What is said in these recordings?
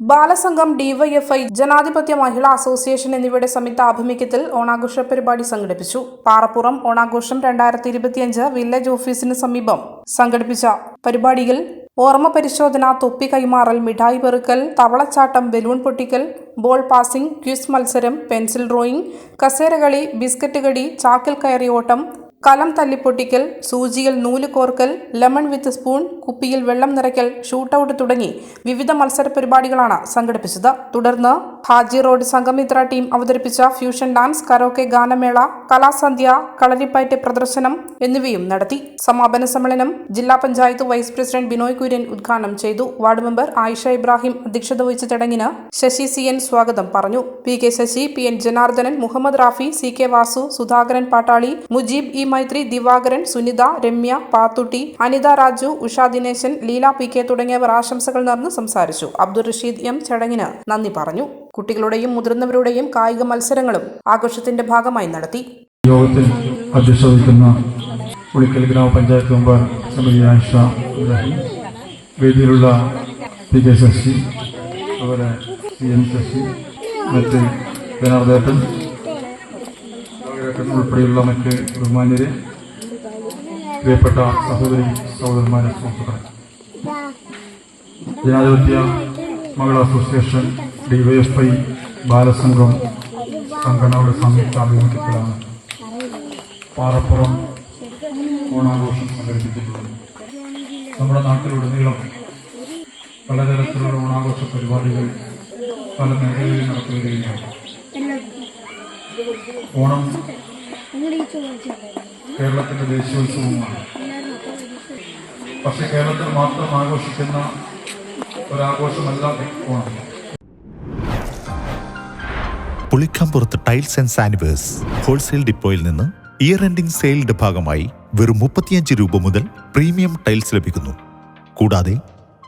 Balasangham DYFI ജനാധിപത്യ മഹിളാ association എന്നിവയുടെ സംയുക്ത ആഭിമുഖ്യത്തിൽ ഓണാഘോഷ പരിപാടി സംഘടിപ്പിച്ചു. പാറപ്പുറം ഓണാഘോഷം രണ്ടായിരത്തി ഇരുപത്തിയഞ്ച് വില്ലേജ് ഓഫീസിന് സമീപം സംഘടിപ്പിച്ച പരിപാടിയിൽ ഓർമ്മ പരിശോധന തൊപ്പി കൈമാറൽ മിഠായി പെറുക്കൽ തവളച്ചാട്ടം ബലൂൺ പൊട്ടിക്കൽ ബോൾ പാസിംഗ് ക്യൂസ് മത്സരം പെൻസിൽ ഡ്രോയിങ് കസേരകളി ബിസ്ക്കറ്റ് കടി ചാക്കിൽ കയറി ഓട്ടം കലം തല്ലിപ്പൊട്ടിക്കൽ സൂചിയിൽ നൂൽ കോർക്കൽ ലെമൺ വിത്ത് സ്പൂൺ കുപ്പിയിൽ വെള്ളം നിറയ്ക്കൽ ഷൂട്ടൌട്ട് തുടങ്ങി വിവിധ മത്സര പരിപാടികളാണ് സംഘടിപ്പിച്ചത്. തുടർന്ന് ഹാജി റോഡ് സംഗമിത്ര ടീം അവതരിപ്പിച്ച ഫ്യൂഷൻ ഡാൻസ് കരോക്കെ ഗാനമേള കലാസന്ധ്യ കളരിപ്പയറ്റ് പ്രദർശനം എന്നിവയും നടത്തി. സമാപന സമ്മേളനം ജില്ലാ പഞ്ചായത്ത് വൈസ് പ്രസിഡന്റ് ബിനോയ് കുര്യൻ ഉദ്ഘാടനം ചെയ്തു. വാർഡ് മെമ്പർ ആയിഷ ഇബ്രാഹിം അധ്യക്ഷത വഹിച്ച ചടങ്ങിന് ശശി സി എൻ സ്വാഗതം പറഞ്ഞു. P K Sasi P N Janardhanan Muhammad Rafi C K Vasu Sudhakaran Pattali Mujeeb E Maithri Divakaran Sunitha Ramya Pathutty Anitha Raju Usha Dineshan Leela P K തുടങ്ങിയവർ ആശംസകൾ നേർന്ന് സംസാരിച്ചു. Abdul Rasheed M ചടങ്ങിന് നന്ദി പറഞ്ഞു. കുട്ടികളുടെയും മുതിർന്നവരുടെയും കായിക മത്സരങ്ങളും ആഘോഷത്തിന്റെ ഭാഗമായി നടത്തി. യോഗത്തിൽ അധ്യക്ഷത വഹിക്കുന്ന പുളിക്കൽ ഗ്രാമപഞ്ചായത്ത് മെമ്പർ സമിതി ആയിഷ വേദിയിലുള്ള പി കെ ശശി അതുപോലെ സി എൻ ശശി മറ്റ് ജനാർദ്ദൻ ഉൾപ്പെടെയുള്ള മറ്റ് ബഹുമാന്യരെ പ്രിയപ്പെട്ട സഹോദരി സഹോദരന്മാരെ സുഹൃത്തുക്കളെ. ജനാധിപത്യ മകൾ അസോസിയേഷൻ ഡിവൈഎഫ്ഐ ബാലസംഘം സംഘടനയുടെ സംയുക്ത ആഭിമുഖ്യത്തിലാണ് പാറപ്പുറം ഓണാഘോഷം സംഘടിപ്പിച്ചിട്ടുള്ളത്. നമ്മുടെ നാട്ടിലുടനീളം പലതരത്തിലുള്ള ഓണാഘോഷ പരിപാടികൾ പല മേഖലകളിൽ നടത്തി വരികയാണ് ഓണം കേരളത്തിന്റെ ദേശീയോത്സവമാണ് പക്ഷെ കേരളത്തിൽ മാത്രം ആഘോഷിക്കുന്ന ഒരാഘോഷമല്ല Onam Pulikkampurath tiles and sanitarywares wholesale ഡിപ്പോയിൽ നിന്ന് ഇയർ എൻഡിംഗ് സെയിലിന്റെ ഭാഗമായി വെറും മുപ്പത്തിയഞ്ച് രൂപ മുതൽ പ്രീമിയം ടൈൽസ് ലഭിക്കുന്നു. കൂടാതെ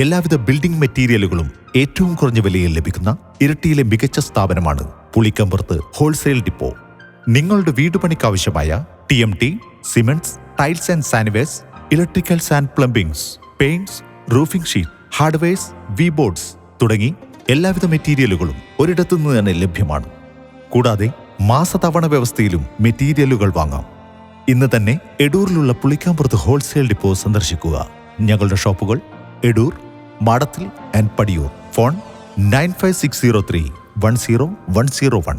എല്ലാവിധ ബിൽഡിംഗ് മെറ്റീരിയലുകളും ഏറ്റവും കുറഞ്ഞ വിലയിൽ ലഭിക്കുന്ന ഇരട്ടിയിലെ മികച്ച സ്ഥാപനമാണ് പുളിക്കമ്പുറത്ത് ഹോൾസെയിൽ ഡിപ്പോ. നിങ്ങളുടെ വീടുപണിക്കാവശ്യമായ T M T cements tiles and sanitarywares electricals and plumbings paints roofing sheet hardwares V boards തുടങ്ങി എല്ലാവിധ മെറ്റീരിയലുകളും ഒരിടത്തു നിന്ന് തന്നെ ലഭ്യമാണ്. കൂടാതെ മാസതവണ വ്യവസ്ഥയിലും മെറ്റീരിയലുകൾ വാങ്ങാം. ഇന്ന് തന്നെ എഡൂറിലുള്ള പുളിക്കാമ്പുറത്ത് ഹോൾസെയിൽ ഡിപ്പോ സന്ദർശിക്കുക. ഞങ്ങളുടെ ഷോപ്പുകൾ Edoor Madathil and Padiyoor. Phone nine five six zero three one zero one zero one.